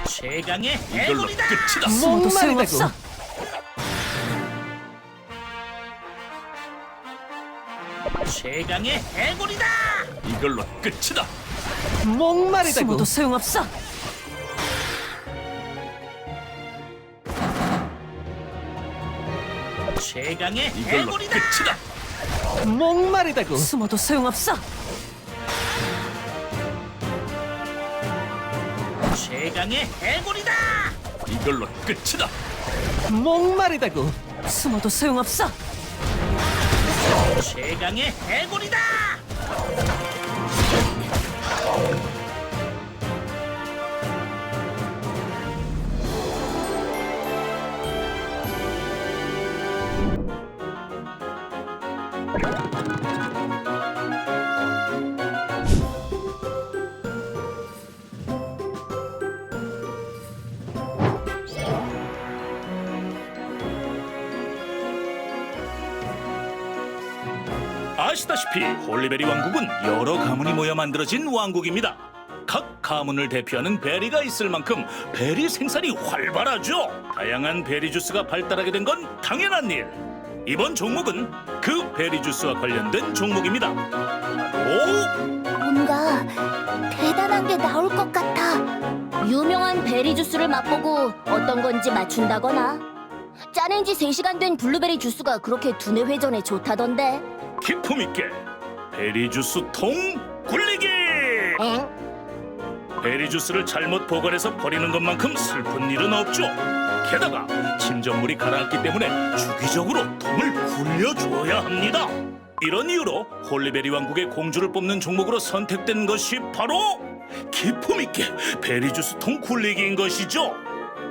최강의 이걸로 해골이다. 끝이다. 숨어도 소용없어. 최강의 해골이다. 이걸로 끝이다. 목마르다고 숨어도 소용없어. 최강의 이걸로 해골이다. 끝이다. 목마르다고 숨어도 소용없어. 최강의 해골이다. 이걸로 끝이다. 목마르다고 숨어도 소용없어. 최강의 해골이다. 아시다시피 홀리베리 왕국은 여러 가문이 모여 만들어진 왕국입니다. 각 가문을 대표하는 베리가 있을 만큼 베리 생산이 활발하죠. 다양한 베리 주스가 발달하게 된 건 당연한 일. 이번 종목은 그 베리 주스와 관련된 종목입니다. 바로 뭔가 대단한 게 나올 것 같아. 유명한 베리 주스를 맛보고 어떤 건지 맞춘다거나. 짜낸 지 3시간 된 블루베리 주스가 그렇게 두뇌 회전에 좋다던데. 기품 있게 베리 주스 통 굴리기. 엥? 베리 주스를 잘못 보관해서 버리는 것만큼 슬픈 일은 없죠. 게다가 침전물이 가라앉기 때문에 주기적으로 통을 굴려줘야 합니다. 이런 이유로 홀리베리 왕국의 공주를 뽑는 종목으로 선택된 것이 바로 기품 있게 베리 주스 통 굴리기인 것이죠.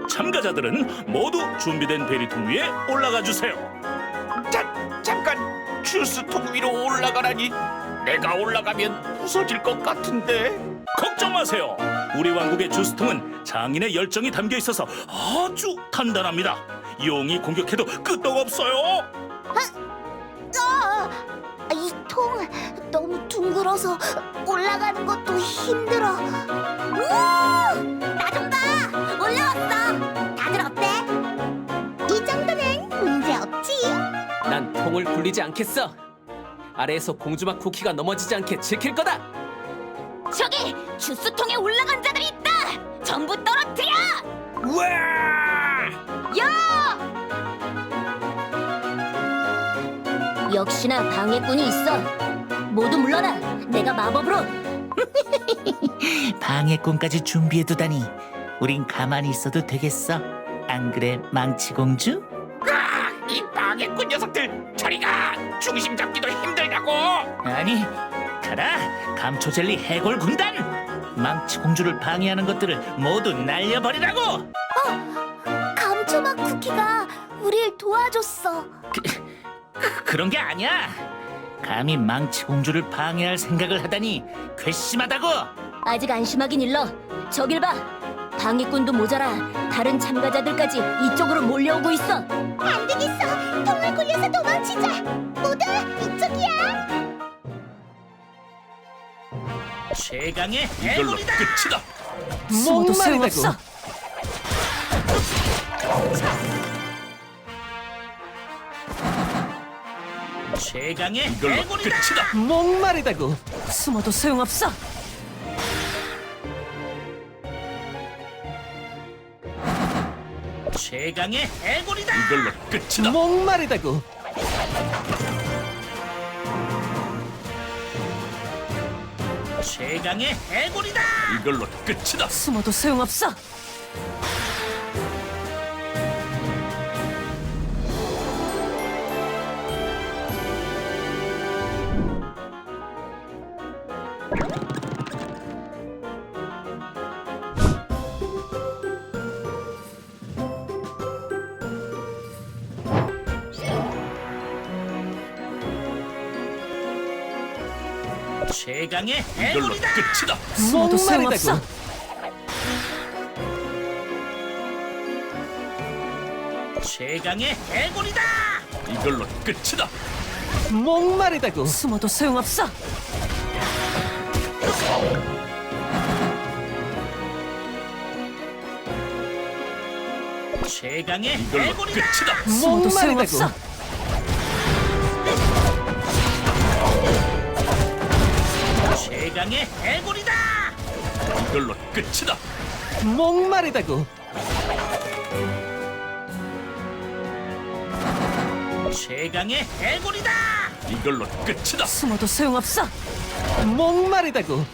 참가자들은 모두 준비된 베리통 위에 올라가 주세요. 잠, 잠깐 주스통 위로 올라가라니 내가 올라가면 부서질 것 같은데 걱정 마세요. 우리 왕국의 주스통은 장인의 열정이 담겨 있어서 아주 단단합니다. 용이 공격해도 끄떡없어요. 아, 이 통 너무 둥글어서 올라가는 것도 힘들어. 우! 나 난 통을 굴리지 않겠어 아래에서 공주막 쿠키가 넘어지지 않게 지킬 거다 저기 주스통에 올라간 자들이 있다. 전부 떨어뜨려. 우와 야! 역시나 방해꾼이 있어. 모두 물러나. 내가 마법으로 방해꾼까지 준비해두다니. 우린 가만히 있어도 되겠어. 안 그래, 망치공주? 저리가 중심 잡기도 힘들다고 아니, 가라. 감초젤리 해골 군단. 망치 공주를 방해하는 것들을 모두 날려버리라고. 감초맛 쿠키가 우릴 도와줬어. 그런 게 아니야. 감히 망치 공주를 방해할 생각을 하다니 괘씸하다고. 아직 안심하긴 일러. 저길 봐. 방해꾼도 모자라 다른 참가자들까지 이쪽으로 몰려오고 있어. 안 되겠어. 굴려서 도망치자. 모두 이쪽이야. 최강의 이걸로 해골이다. 끝이다. 숨어도 소용없어. 목마르다고 최강의 이걸로 해골이다. 끝이다. 목마르다고 숨어도 소용없어. 최강의 해골이다. 이걸로 끝이다. 목마르다고 최강의 해골이다. 이걸로 끝이다. 숨어도 소용없어. 최강의 이걸로 해골이다. 끝이다. 숨어도 소용없어. 최강의 해골이다. 이걸로 끝이다. 목마르다고 숨어도 소용없어. 최강의 이걸로 해골이다. 끝이다. 숨어도 소용없어. 최강의 해골이다. 이걸로 끝이다. 목마르다고. 최강의 해골이다. 이걸로 끝이다. 숨어도 소용없어. 목마르다고.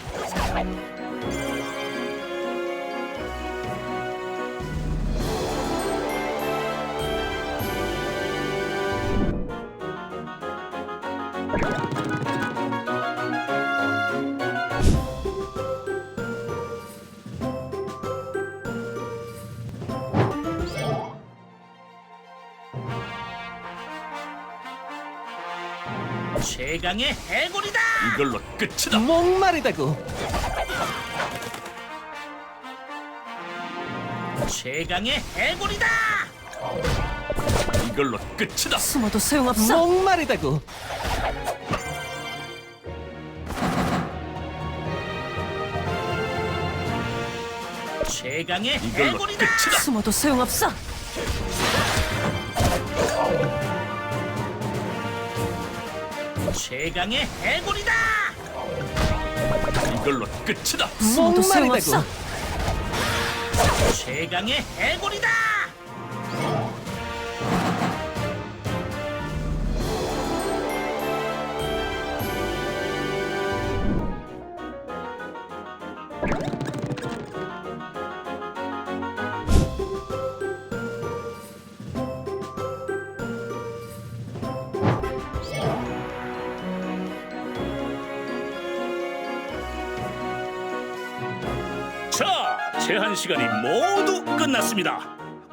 최강의 해골이다. 이걸로 끝이다. 목마르다고. 최강의 해골이다. 이걸로 끝이다. 숨어도 소용없어. 목마르다고. 최강의 이걸로 해골이다. 끝이다. 숨어도 소용없어. 최강의 해골이다. 이걸로 끝이다. 목마르다고. 최강의 해골이다. 한 시간이 모두 끝났습니다.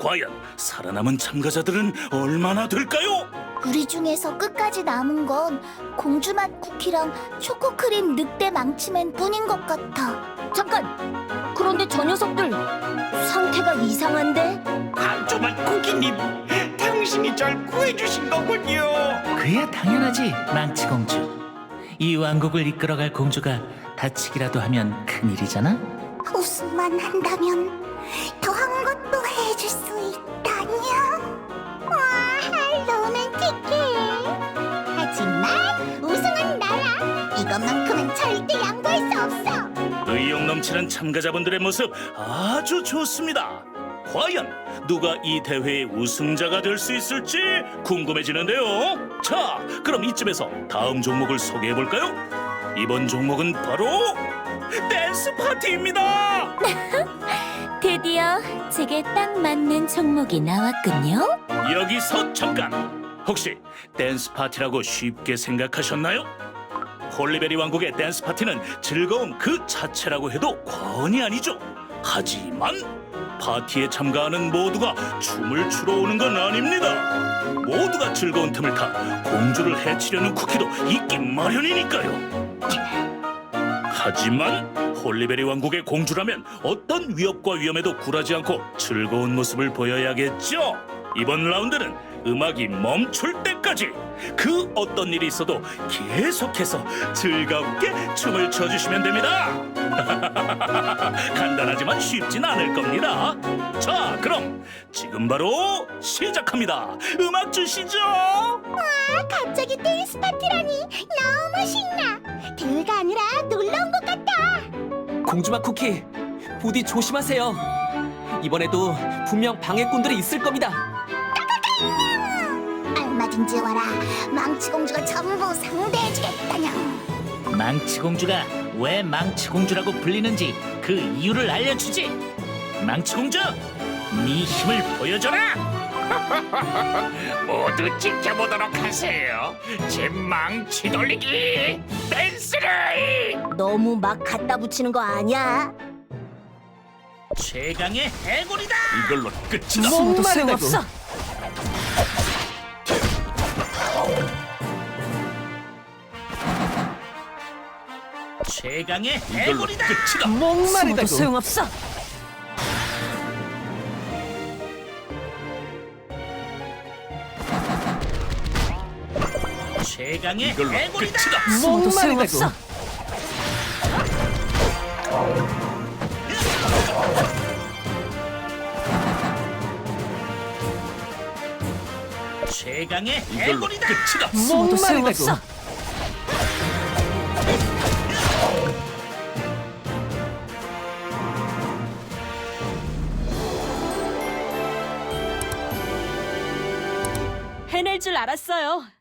과연 살아남은 참가자들은 얼마나 될까요? 우리 중에서 끝까지 남은 건 공주맛 쿠키랑 초코크림 늑대 망치맨 뿐인 것 같아. 잠깐! 그런데 저 녀석들 상태가 이상한데? 강조만 쿠키님 당신이 절 구해주신 거군요 그야 당연하지, 망치공주. 이 왕국을 이끌어갈 공주가 다치기라도 하면 큰일이잖아. 웃음만 한다면 더한 것도 해줄 수 있다냐? 와, 로맨틱해. 하지만 우승은 나야. 이것만큼은 절대 양보할 수 없어. 의욕 넘치는 참가자분들의 모습 아주 좋습니다. 과연 누가 이 대회의 우승자가 될 수 있을지 궁금해지는데요. 자, 그럼 이쯤에서 다음 종목을 소개해 볼까요? 이번 종목은 바로 댄스 파티입니다. 드디어 제게 딱 맞는 종목이 나왔군요. 여기서 잠깐. 혹시 댄스 파티라고 쉽게 생각하셨나요? 홀리베리 왕국의 댄스 파티는 즐거움 그 자체라고 해도 과언이 아니죠. 하지만 파티에 참가하는 모두가 춤을 추러 오는 건 아닙니다. 모두가 즐거운 틈을 타 공주를 해치려는 쿠키도 있긴 마련이니까요. 하지만 홀리베리 왕국의 공주라면 어떤 위협과 위험에도 굴하지 않고 즐거운 모습을 보여야겠죠. 이번 라운드는 음악이 멈출 때 까지 그 어떤 일이 있어도 계속해서 즐겁게 춤을 춰주시면 됩니다. 간단하지만 쉽진 않을 겁니다. 자, 그럼 지금 바로 시작합니다. 음악 주시죠. 갑자기 댄스 파티라니 너무 신나. 대회가 아니라 놀러 온 것 같아. 공주맛 쿠키. 부디 조심하세요. 이번에도 분명 방해꾼들이 있을 겁니다. 얼마 든지 와라. 망치공주가 전부 상대해주겠다냐. 망치공주가 왜 망치공주라고 불리는지 그 이유를 알려주지. 망치공주, 네 힘을 보여줘라. 모두 지켜보도록 하세요 제 망치 돌리기 댄스를 너무 막 갖다 붙이는 거 아니야? 최강의 해골이다. 이걸로 끝이다. 목마르다고. 소용없어. 최강의 이걸로 해골이다. 끝이다. 목마르다고. 소용없어. 최강의 이걸로 해골이다. 끝이다. 숨어도 목마르다고. 소용없어. 최강의 이걸로 해골이다. 끝이다. 목마르다고. 소용없어. 줄 알았어요.